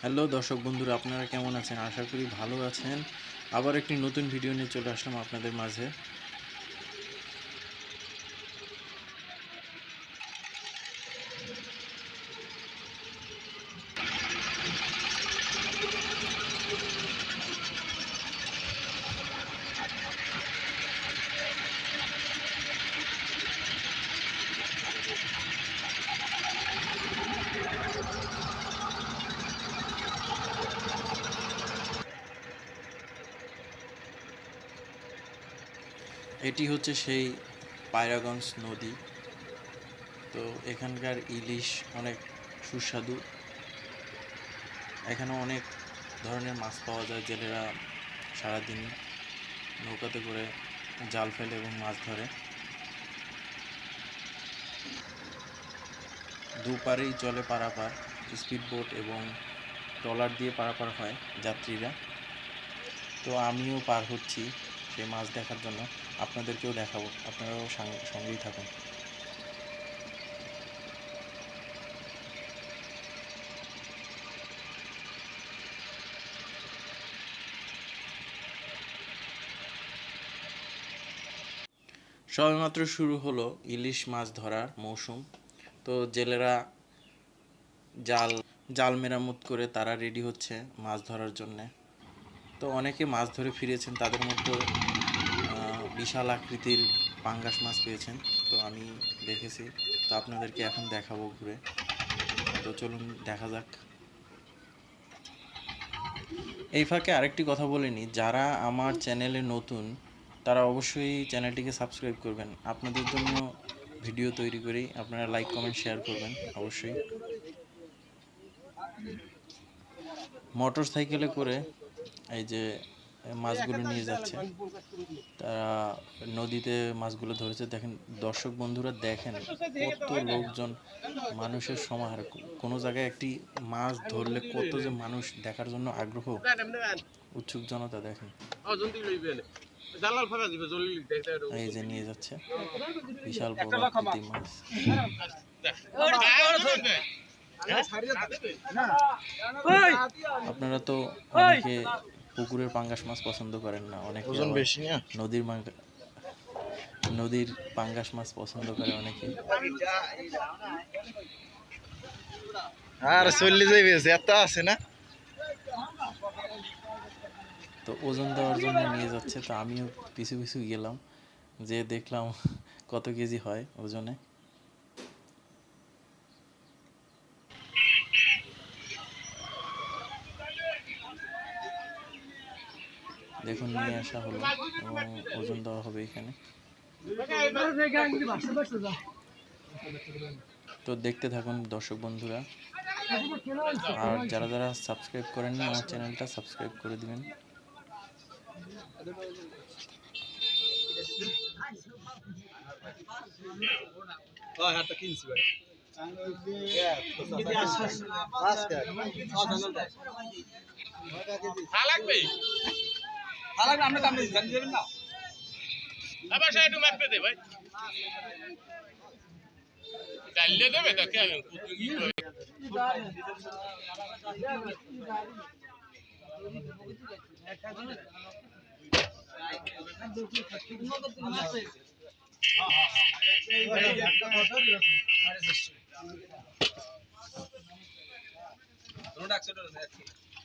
Hello দর্শক বন্ধুরা, আপনারা কেমন আছেন? আশা করি ভালো আছেন। আবার একটি নতুন ভিডিও নিয়ে চলে আসলাম আপনাদের মাঝে। এটি হচ্ছে সেই পায়রাগঞ্জ নদী। তো এখানকার ইলিশ অনেক সুস্বাদু। এখানে অনেক ধরনের মাছ পাওয়া যায় জেলেরা সারাদিন নৌকাতে করে জাল ফেলে এবং মাছ ধরে। দুপারেই চলে পারাপার স্পিড বোট এবং ট্রলার দিয়ে পারাপার হয় যাত্রীরা। তো আমিও পার হচ্ছি। সেই মাছ দেখার জন্য আপনাদেরকেও দেখাবো। আপনারাও সঙ্গেই থাকুন। সবেমাত্র শুরু হলো ইলিশ মাছ ধরার মৌসুম। তো জেলেরা জাল জাল মেরামত করে তারা রেডি হচ্ছে মাছ ধরার জন্যে। তো অনেকে মাছ ধরে ফিরেছেন, তাদের মধ্যে বিশাল আকৃতির পাঙ্গাস মাছ পেয়েছেন। তো আমি দেখেছি, তো আপনাদেরকে এখন দেখাবো ঘুরে। তো চলুন, দেখা যাক। এই ফাঁকে আরেকটি কথা বলে নিই, যারা আমার চ্যানেলে নতুন, তারা অবশ্যই চ্যানেলটিকে সাবস্ক্রাইব করবেন। আপনাদের জন্য ভিডিও তৈরি করি, আপনারা লাইক, কমেন্ট, শেয়ার করবেন, অবশ্যই। মোটর সাইকেলে করে এই যে মাছগুলো নিয়ে যাচ্ছে। তারা নদীতে মাছগুলো ধরেছে। দেখেন দর্শক বন্ধুরা দেখেন কত লোকজন মানুষের সমাহার। কোনো জায়গায় একটি মাছ ধরলে কত যে মানুষ দেখার জন্য আগ্রহ। উৎসুক জনতা দেখেন। এই যে নিয়ে যাচ্ছে। বিশাল বড় মাছ। আপনারা তো অনেকে পুকুরের পাঙ্গাস মাছ পছন্দ করেন না। অনেকে ওজন বেশি না? নদীর নদীর পাঙ্গাস মাছ পছন্দ করে অনেকে। আর চল্লি যাইবে এত আছে না? তো ওজন দেওয়ার জন্য নিয়ে যাচ্ছে তো আমিও পিছু পিছু গেলাম যে দেখলাম কত কেজি হয় ওজনে। দেখুন নিয়ে আসা হলো। এবং ওজন দেওয়া হবে এখানে। তো দেখতে থাকুন দর্শক বন্ধুরা। আর যারা যারা সাবস্ক্রাইব করেননি আমার চ্যানেলটা সাবস্ক্রাইব করে দিবেন। হ্যাঁ লাগবে। লাগবে আমরা তো আপনি জানি দেবেন না আবার সে একটু মাপে দে ভাই ডালিয়ে দেবে তো কে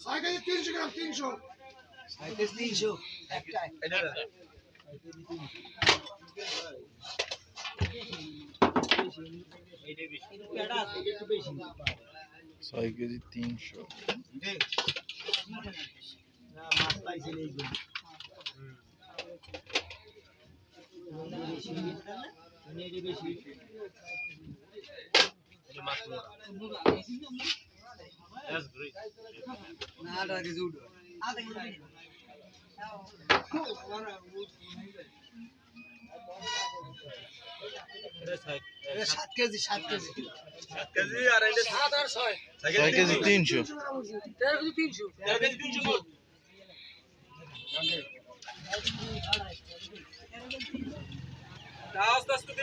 ছয় কেজি তিনশো। গ্রাম তিনশো এটা ছয় কেজি তিনশো সাত কেজি সাত কেজি। কেজি আর সাত আর ছয় কেজি তিনশো তেরো কেজি তিনশো তেরো কেজি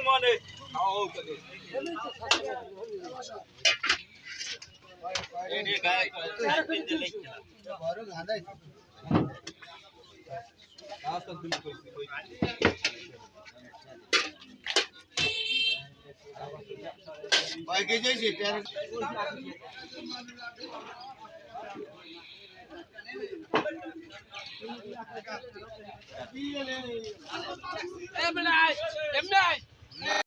মনে খাওয়া হোক তোকে আস্তে আস্তে দি কইছি ছয়